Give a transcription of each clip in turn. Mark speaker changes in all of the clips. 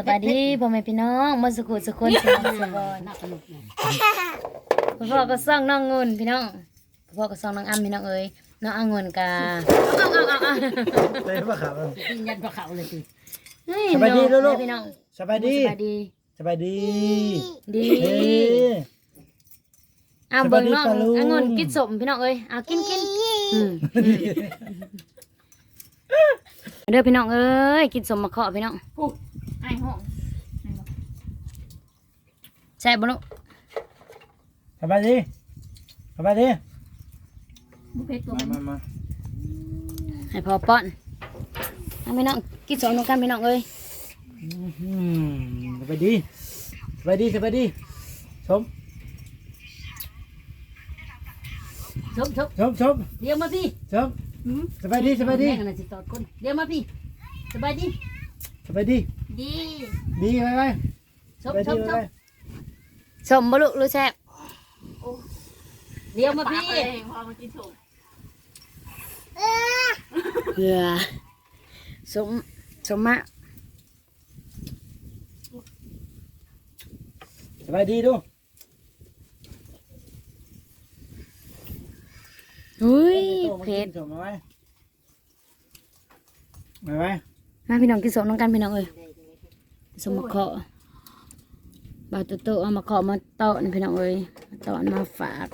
Speaker 1: สบายดีพ่อแม่พี่น้องมาสุขุสุขคนสมองสบอน
Speaker 2: นักขนมเนี่ย
Speaker 1: พ่อก็ซ่องน้องเงินพี่น้องพ่อก็ซ่องน้องอ้ำพี่น้องเอ้ยน้องอังุนกาเอาเอาเอาเอา
Speaker 3: เลยว่าครับ
Speaker 2: กินยันพระเขาเลยสิ
Speaker 1: เฮ้ย
Speaker 3: สบายดี
Speaker 1: น้อง
Speaker 3: ลูก
Speaker 1: พี่น้อง
Speaker 3: สบายดี
Speaker 1: สบายดี
Speaker 3: สบายดี
Speaker 1: ดี
Speaker 3: เฮ้ย
Speaker 1: อ้าวเบิ่งน้อง
Speaker 3: สบายดีปะลูก
Speaker 1: อังุนกินสมพี่น้องเอ้ยเอากินกินอืมเด้อพี่น้องเอ้ยกินสมมาเคาะพี่น้อง
Speaker 2: ไอ้ห้อง
Speaker 1: ใช่บ่ลูก
Speaker 3: สบายดีสบายดี
Speaker 2: บุฟเฟ่ตัว
Speaker 3: มา
Speaker 2: มัน
Speaker 3: มามา
Speaker 1: ให้พ่อป้อนเอาพี่น้องกินสมน้องกันพี่น้องเอ้ย
Speaker 3: อืมสบายดีสบายดีสบายดีชม
Speaker 2: ชมชม
Speaker 3: ชมชม
Speaker 2: เดี๋ยวมาพี่
Speaker 3: ชมสบายดีสบายดี
Speaker 2: แม่กันนะสิตอดคนเดี๋ยวมาพี่สบายดี
Speaker 3: สบายดี
Speaker 2: ดี
Speaker 3: ดีไปไป
Speaker 2: ช
Speaker 3: ส
Speaker 2: ม
Speaker 3: บาย
Speaker 2: ช
Speaker 3: ดี
Speaker 2: ม
Speaker 3: ไป
Speaker 2: ช
Speaker 3: ไป
Speaker 2: ม
Speaker 1: สมบ่ลูกหรือแซ่บ
Speaker 2: เดี๋ยวมาพี่
Speaker 1: เกลือสมสมมะ
Speaker 3: สบายดีดู
Speaker 1: อุ้ย
Speaker 3: โตมา
Speaker 1: เผ็
Speaker 3: กิ
Speaker 1: ด
Speaker 3: นชมมาไว้มาไว้
Speaker 1: มาพี่น้องกินสมน้องกันพี่น้องเอ้ยสมมะเคาะบาวโตๆเอามาเคาะมาตอนพี่น้องเอ้ยมาตอนมาฝาก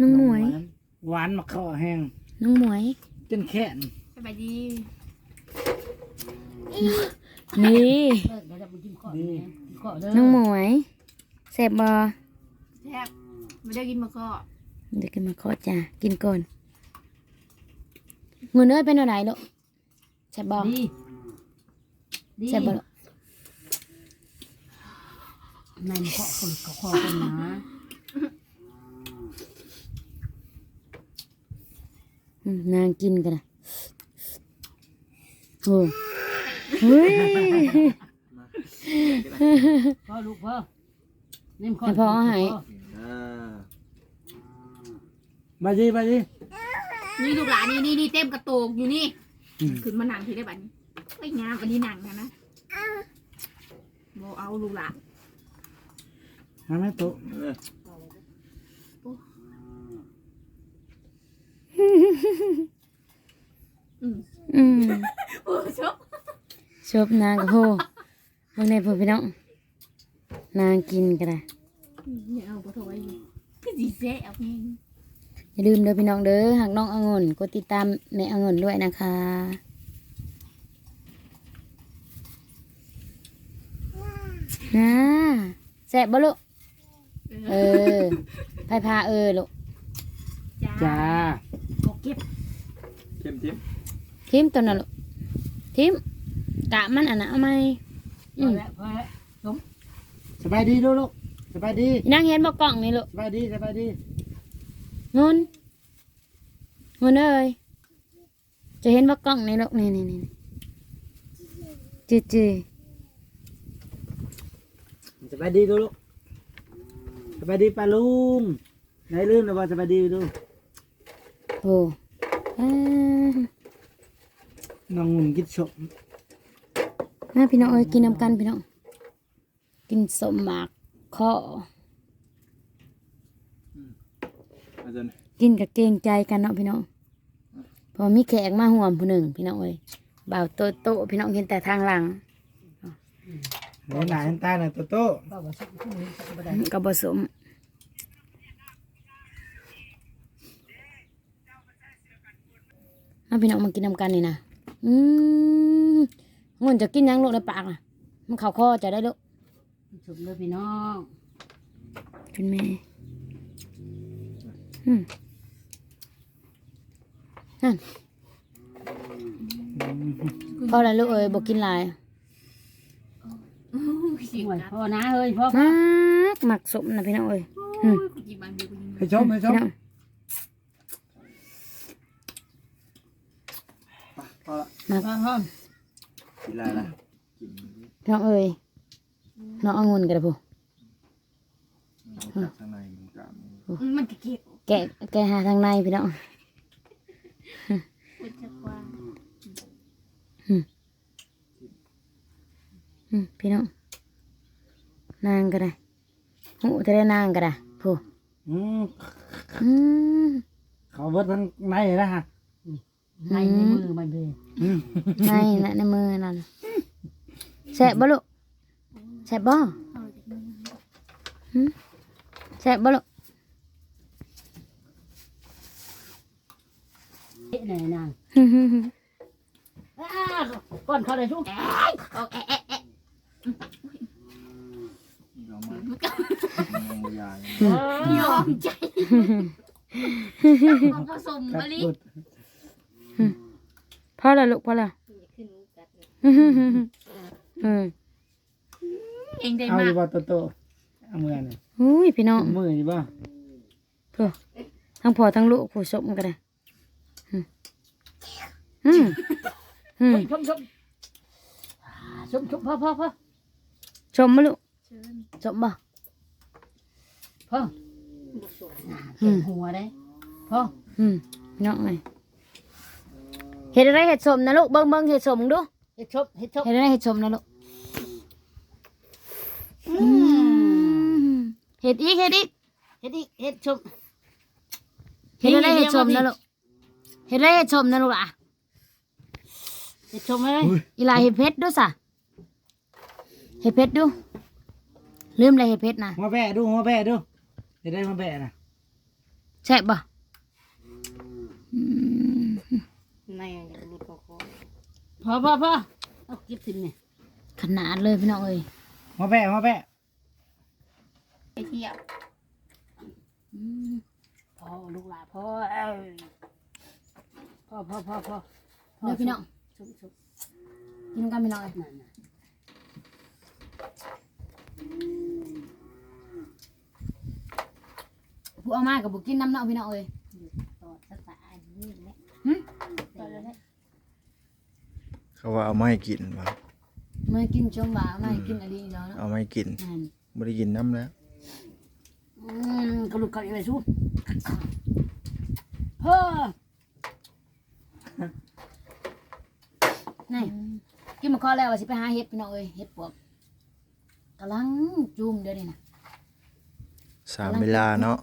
Speaker 1: น้องหมวย
Speaker 3: หวานมะข้อแห้ง
Speaker 1: น้องหมวย
Speaker 3: จนแข็ง
Speaker 2: สบายดี
Speaker 1: นี่
Speaker 2: เออเดี๋ยวจะไปกินข้าวกินข้าวเด้อ
Speaker 1: น้องหมวยแซ่บบ่
Speaker 4: แทบไม่ได้กินมาก็
Speaker 1: เดี๋ยวกินมาเคาะจ้ะกินก่อนเงินเอ้ยเป็นอะไรลูกแซ่บบ่
Speaker 2: ดีดี
Speaker 1: แซ่บบ่ลูก
Speaker 2: ในมันเคาะคนเขาคอกันนะ
Speaker 1: อืมนางกินกันนะโอ้เฮ้ย
Speaker 2: พ่อลูกพ่อนิ่มข้อ
Speaker 1: ให้พ่อให้
Speaker 3: มาดีมาดี
Speaker 4: นี่ลูกหลานนี่นี่นี่เต็มกระโตกอยู่นี่ขึ้นมาหนังทีได้บัดนี้ไอ้ยงามอันนี้หนังนะนะโบเอาลูกหลาน
Speaker 3: มาไม่โตะ
Speaker 1: อืม
Speaker 4: โอ้ชอบ
Speaker 1: ชอบนางกับโหเมื่อในพ่อพี่น้องนางกินกันนะ
Speaker 4: อย่าเอาปะโถไว้คือสีแซ่เอาเอง
Speaker 1: อย่าลืมเด้อพี่น้องเด้อหากน้ององุ่นกดติดตามแม่องุ่นด้วยนะคะนะแซ่บบ่ลูกเออไผพาเออลูก
Speaker 4: จ้า
Speaker 3: จ้า
Speaker 2: โอเก็บ
Speaker 5: เข้มทิม
Speaker 1: ทิมตัวน่ะลูกทิมกะมันอันน่ะเอาไหม
Speaker 2: พอแล้วพอแล้ว
Speaker 3: สบายดีดูลูกสบายดี
Speaker 1: นางเห็นบ่กล่องนี่ลูก
Speaker 3: สบายดีสบายดี
Speaker 1: เงินเงินเอ้ยจะเห็นบ่กล่องนี่ลูกนี่นี่นี่จีจี
Speaker 3: สบายดีดูลูกสบายดีป้าลุงไหนลืมนะว่าสบายดีดู
Speaker 1: โอ้อ่า
Speaker 3: น้องงุ่นกินชม
Speaker 1: มาพี่น้องเอ้ยกินน้ำกันพี่น้อง กินสมหมากข้อ
Speaker 5: อาจารย์
Speaker 1: กินกับเกรงใจกันเนาะพี่น้องพอมีแขกมาห่วมผู้หนึ่งพี่น้องเอ้ยบ่าวโตโตพี่น้องเห็นแต่ทางหลัง
Speaker 3: เห็นหน้าเห็นตาหน่อยโตโต
Speaker 2: พ่อว่าสักชั่วโมงสักบ่ได้
Speaker 1: ก็ผสมมาพี่น้องมากินน้ำกันนี่นะอืมงนจะกินหยังลูกในปากอะมันเข่าคอจะได้ลูก
Speaker 2: ชมเลยพี่น้อง
Speaker 1: เป็นแม่อืม นั่นพอแล้วลูกเอ้ยบอกกินหลาย
Speaker 4: เสียง
Speaker 2: ห่วย
Speaker 4: กัด
Speaker 2: พ่อนะเฮ้ยพ่อ
Speaker 1: มากหมักสมนะพี่น้องเอ้ย
Speaker 4: โอ้ยกูยิงบางเดียวกูยิง
Speaker 3: ให้ชมให้ช
Speaker 1: พี่
Speaker 3: ม
Speaker 1: น้อง
Speaker 5: พอละ
Speaker 2: พ่อพ่อ
Speaker 5: กีฬาละกิน
Speaker 1: พี่น้องเอ้ยน้องเอางุนกันเลยพู
Speaker 5: จากข้างในมันกล้าม
Speaker 4: มันกระเก็บ
Speaker 1: แกะแกะหาทางในพี่น้อง
Speaker 4: เป็นจะกว้าง
Speaker 1: อืมพี่น้องนางก็ได้หูจะได้นางก็ได้ผู้
Speaker 3: อืม
Speaker 1: อืม
Speaker 3: เขาเบิดทั้งในนะฮะ
Speaker 2: ในในมือมันเลย
Speaker 3: อืม
Speaker 1: ในนะในมือนั่นแซ่บบ่ลูกแซ่บบ่
Speaker 4: เอาจากมือ
Speaker 1: แซ่บบ่ลูก
Speaker 2: เอ๊ะไหนนาง
Speaker 1: ฮึ่ม
Speaker 2: อ้าก่อนเขาเลยทุก
Speaker 4: เอาแอะแอะแอะ
Speaker 5: ยอมย
Speaker 4: อมใจต้องผสมมะลิ
Speaker 3: เบิด
Speaker 1: พอล้วลูกพอล้วเออ
Speaker 4: เองได้
Speaker 3: เอา
Speaker 4: มา
Speaker 3: ดี
Speaker 4: ก
Speaker 3: บ่โตโตเอามือนี่
Speaker 1: อุ้ยพี่น้อง
Speaker 3: มือดีบ่
Speaker 1: ทั้งพ่อทั้งลูกผู้ชมก็ได้อืม อืมอืม
Speaker 2: ชมชมอ่าชมชมพ่อพ่อพ่อ
Speaker 1: ชมมาลูก
Speaker 4: เชิญ
Speaker 1: ชมบ่
Speaker 2: พ่อ
Speaker 1: อืม
Speaker 2: หัวได้พ่อ
Speaker 1: อืมพี่น้องไงเห็ดอะไรเห็ดสมนะลูกเบิ่งเบิ่งเห็ดสมดู
Speaker 2: เฮ็ดชบเฮ็ดชบ
Speaker 1: เห็ดอะไรเห็ดสมนะลูกอืมเห็ดอีกเห็ดอีก
Speaker 2: เฮ็ดอีกเฮ็ดชบ
Speaker 1: เห็ดอะไรเห็ดสมนะลูก เห็ดอะไรเห็ดสมนะลูกอะ
Speaker 2: เฮ็ดชบไหม
Speaker 1: อีหลาเห็ดเพชรดูสะเห็ดเพชรดู ลืมอะไรเห็ดเพชรนะ
Speaker 3: หัวแบะดูหัวแบะดูจะได้หัวแบะนะ
Speaker 1: แซ่บบ่อืม
Speaker 2: พ่อพ่อพ่อเอาเก็บสินเนี่ย
Speaker 1: ขนาดเลยพี่น้องเอ้ย
Speaker 3: หัวแบะหัวแบะ
Speaker 4: ไปเที่ยว
Speaker 2: อืมพ่อลูกหลานพ่อเอ้ย พ่อพ่อพ่อพ่อ
Speaker 1: เด้อพี่น้อง
Speaker 2: ชมชม
Speaker 1: กินกันพี่น้องเอ้ย
Speaker 2: นั่นน่ะ
Speaker 1: ผู้เอามากับบุกินน้ำเนาะพี่น้องเอ้ย
Speaker 2: ต่อสตาร์นี่แหละ
Speaker 1: หึ
Speaker 2: ต่อแล้วเนี่ย
Speaker 5: เขาว่าเอาไม่กินว่ะ
Speaker 1: เมื่อกินชมบ่าเอามาให้กินอะไรอีกแล้วเนาะ
Speaker 5: เอาไม่กิน
Speaker 1: นั่น
Speaker 5: ไม่ได้กินน้ำแล้ว
Speaker 2: อืมกระดูกกระดิ่งอะไรสู้พ่อ
Speaker 1: นี่กินมาข้อแล้วว่าสิไปหาเห็ดพี่น้องเอ้ยเห็ดปวกกำลังจุ่มเดี๋ยวนี้นะ
Speaker 5: สามเวลาเนาะ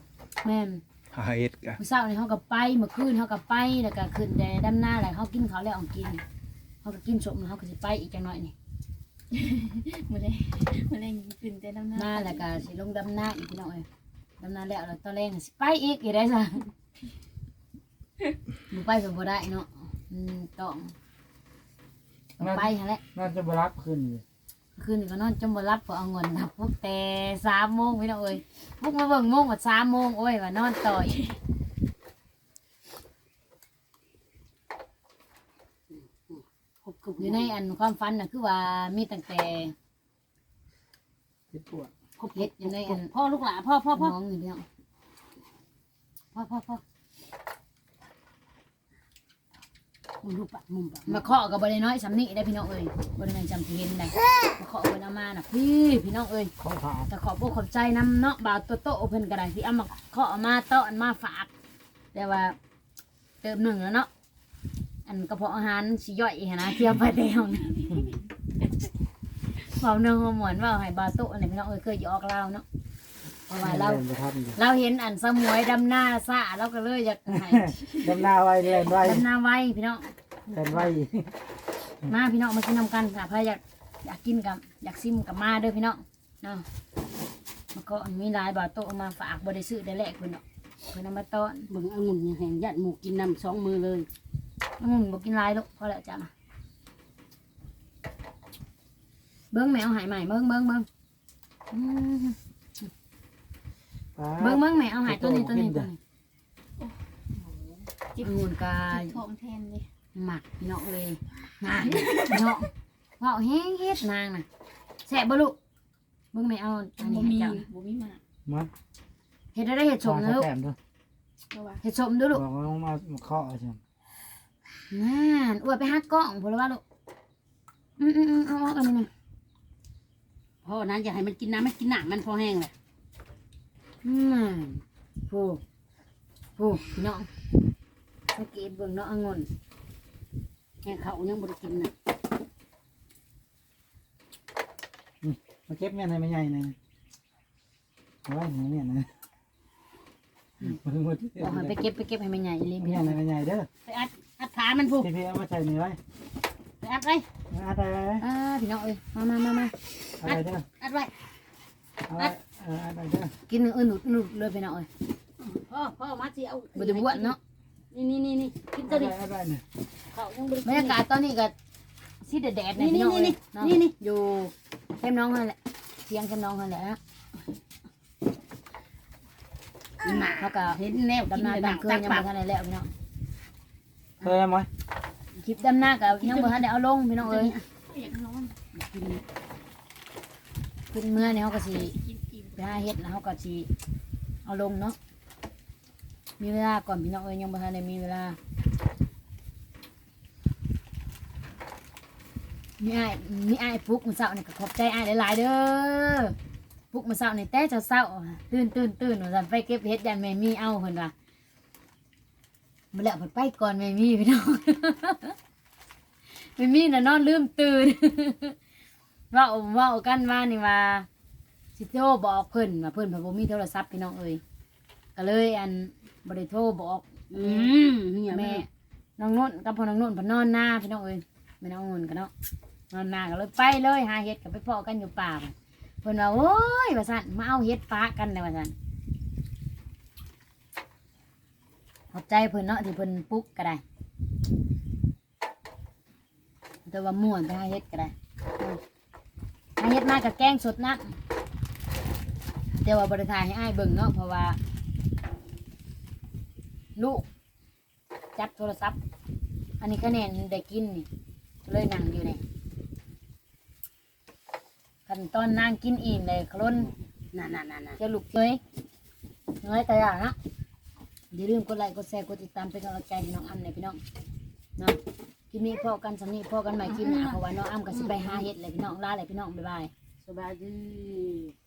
Speaker 1: แม่น
Speaker 5: หาเฮ็ดกะ
Speaker 1: มื้อเช้านี่เขาก็ไปเมื่อคืนเขาก็ไปแล้วก็ขึ้นแต่ดำหน้าแล้วเขากินเขาวแล้วเออกกินเขาก็กินสมแล้วเขาก็สิไปอีกจังหน่อยนี่
Speaker 4: มาเลยมาเลยตื่นเต้นน้ำหน้า
Speaker 1: มาแล้วก็สิลงดำหน้าอีกพี่น้องเอ้ยดำหน้าแล้วแล้วตอนแรกสิไปอีกอีกได้ซะบ่ไปก็บ่ได้เนาะ อืมต้องต้องไปหั่นแหละ
Speaker 3: น่าจะบรับขึ้นอยู่
Speaker 1: คืนนี้ก็นอนจมบ่รับเพอเอาเงินนะพวกแต่สามโมงพี่น้องเอ้ยพวกมาเบิ่งโมงว่าสามโมงโอ้ยว่านอนต่ออีก
Speaker 2: ครบครบ
Speaker 1: อยู่ในอันความฝันน่ะคือว่ามีตั้งแต่
Speaker 3: เจ็บปวด
Speaker 2: ครบ
Speaker 1: เฮ็ดอยู่ในอัน
Speaker 2: พ่อลูกหลานพ่อพ่อพ่อ
Speaker 1: มองอยู่พี่น้อง
Speaker 2: พ่อพ่อพ่อ มุมลูกปะมุมปะ
Speaker 1: มาเคาะก็บ่ได้น้อยสำนี้ได้พี่น้องเอ้ยบ่ได้แม่นจำที่เห็นได้มาเคาะเพิ่นเอามาน่ะพี่พี่น้องเอ้ย
Speaker 3: เขาผ่า
Speaker 1: แต่ขอบอกขอบใจน้ำเนาะบ่าวโตโตเพิ่นก็ได้ที่เอามาเคาะเอามาเตาะอันมาฝากแต่ว่าเติมหนึ่งแล้วเนาะอันกระเพาะอาหารสิย่อยอีกหั้นนะเที่ยวไปแล้วนะเว้าเนื้อหัวหมวนเว่าให้บ่าวโตอันนี้พี่น้องเอ้ยเคยอยู่ออกลาวเนาะเพ ราะว่าเรา
Speaker 3: แล่นไปทับอยู่
Speaker 1: เราเห็นอันสมวยดำหน้าซ่าเราก็เลยอยากให้
Speaker 3: ดำหน้าไว้เล่นไว้
Speaker 1: ดำหน้าไว้พี่น้อง
Speaker 3: เล่นไว้
Speaker 1: มาพี่น้องมากินนำกันค่ะใครอยากอยากกินกับอยากซิมกับมาเด้อพี่น้องเนาะแล้วก็มีหลายบ่าวโตเอามาฝากบ่ได้ซื้อได้แลกเพิ่นเนาะเพิ่นเอามาต้อน
Speaker 2: เบิ่งองุ่นยังแห้งยัดหมูกินน้ำสองมือเลย
Speaker 1: อืมบ่กินหลายลูกพอแล้วจ้ะมาเบิ้งแมวหายใหม่เบิ้งเบิ้งเบิ้งอืม เบิ้งเบิ้งแมวหายตัวนี้ตัวนี้ตัวนี้จิบงูนกา
Speaker 4: ทองแทนเลย
Speaker 1: หมักพี่น้องเลยนางเนาะเว้าแห้งเฮ็ดนางน่ะแซ่บบ่ลูกเบิ้งแมวอันนี้
Speaker 4: บ่
Speaker 1: ให้
Speaker 4: มี
Speaker 1: เจ้า
Speaker 4: บ่มีมาก
Speaker 3: มา
Speaker 1: เฮ็ดได้เฮ็ดสมนะลูก
Speaker 3: แต้มด้วย
Speaker 4: เพราะว่า
Speaker 1: เฮ็ดสมดูลูก
Speaker 3: บอกว่ามามาเคาะใช่ไหม
Speaker 1: นั่นอวดไปหากล้องพุ่นละว่าลูกอืมอืมอืมเอาเอาอันนี้หน่อย
Speaker 2: พ่อนั้นอย่าให้มันกินน้ำมันกินหนังมันพอแห้งเลย
Speaker 1: อืมผู้ผู้พี่น้องสังเกตเบงบิ่งเนาะองุ่น
Speaker 2: แค่เขายังบ่ได้กินน่ะ
Speaker 3: มาเก็บเมียนให้แม่ใหญ่หน่อยเอาไว้ให้เมียนนะมาถึงวันที่
Speaker 1: บอกให้ไปเก็บไปเก็บให้แม่ใหญ่อีหลี
Speaker 3: เมี
Speaker 1: พี่
Speaker 3: ย
Speaker 1: น้
Speaker 3: น
Speaker 1: อง
Speaker 3: ให้แม่ใหญ่เด้อ
Speaker 2: ไปอัดอัดขามันผู้
Speaker 3: ที่พี่เอามาใส่นี่ไว้
Speaker 2: ไปอัดไว้
Speaker 3: เอาอะไรไว้
Speaker 1: อ่าพี่น้องเอ้ยมามามามา
Speaker 3: เอาอะไรเด้อ
Speaker 2: อัดไว้
Speaker 3: เอาไว้ เอออะไรเด้อ
Speaker 1: กินเอื่นหนุดหนุดเลยพี่น้องเอ้ย
Speaker 2: พ่อพ่อมาสิเอา
Speaker 1: บ่ได้บ้วนเนาะ
Speaker 2: นี่นี่นี่นี่กิน
Speaker 3: เอา
Speaker 2: ตัว
Speaker 3: อะไร
Speaker 2: นี้
Speaker 3: เอาอะไรเนี่ย
Speaker 2: เขายังบ่ได้
Speaker 1: บรรยากาศตอนนี้ก็สิแดดๆเนี่ย
Speaker 2: นี่
Speaker 1: พี่น้อง
Speaker 2: นี่
Speaker 1: เอ้ย
Speaker 2: นี่
Speaker 1: เนาะ
Speaker 2: นี่นี่
Speaker 1: อยู่แคมป์น้องนั่นแหละเสียงแคมป์น้องนั่นแหละนะ
Speaker 2: หนา
Speaker 1: เขาก็
Speaker 2: เห็นแนวกิ
Speaker 1: ดำ
Speaker 2: น
Speaker 1: นา
Speaker 2: เลยหนั
Speaker 1: ดำ
Speaker 2: ง
Speaker 1: เคย
Speaker 2: ตัก
Speaker 1: ยัง
Speaker 2: ปา
Speaker 1: บ่
Speaker 2: ก
Speaker 1: ทันได้แล้วพี่น้อง
Speaker 3: เคยไหม
Speaker 1: คลิปดำนาก็ยังบ่ทันได้เอาลงพี่น้องเอ้ย
Speaker 4: อยากนอน
Speaker 1: ขึ้นเมื่อเนี่ยเขาก็สิ
Speaker 4: กินอิ่ม
Speaker 1: ไป หาเฮ็ดแล้วเขาก็สิเอาลงเนาะมีเวลาก่อนพี่น้องเอ้ยยังบ่ทันได้มีเวลามีอ้มีอ้ปลุกมื้อเช้านี่ก็ขอบใจไอ้ายหลายๆเด้อปลุกมื้อเช้านี่แต่เช้าตื่นตื่นตื่นว่าซั่นไปเก็บเฮ็ดยันแม่มีเอาเพิ่นว่ามาแล้วเพิ่นไปก่อนแม่มีพี่น้องแม่มีน่ะนอนลืมตื่นเว่าเว่ากันว่านี่ว่า สิโทรบอกเพิ่นว่าเพิ่นเพิ่นบ่มีโทรศัพท์พี่น้องเอ้ยก็เลยอันบ่ได้โทรบอก
Speaker 2: อืมเนี่ย
Speaker 1: แม่
Speaker 2: แม่
Speaker 1: น้องนุ่นกับพ่อน้องนุ่นเพิ่นนอนหน้าพี่น้องเอ้ยแม่น้องนุ่นกันเนาะนอนหน้าก็เลยไปเลยหาเห็ดก็ไปเพาะกันอยู่ป่าพุ่นเพิ่นว่าโอ้ยว่าซั่นมาเอาเห็ดฟ้ากันเลยว่าซั่นขอบใจเพิ่นเนาะที่เพิ่นปลุ๊กก็ได้ แต่ว่าม่วนไปหาเห็ดก็ได้อืมหาเห็ดมากับแกงสดนะ แต่ว่าบริทายให้อ้ายเบิ่งเนาะเพราะว่า ลูก จับโทรศัพท์ อันนี้คะแนนได้กินนี่เลยนั่งอยู่นี่ขั้นตอนนางกินอิ่มเลยคล้น
Speaker 2: น่ะน่ะน่ะน่ะ
Speaker 1: จะลุกเลยน้อยกระยานะอย่าลืมกดไลค์กดแชร์กดติดตามเป็นกำลังใจให้น้องอ้ำเลยพี่น้องเนาะคลิปนี้พอกันสำนีพอกันใหม่คลิปหน้าเพราะว่าน้องอ้ำก็สิไปหาเห็ดเลยพี่น้องลาเลยพี่น้องบ๊ายบาย
Speaker 2: สบายดี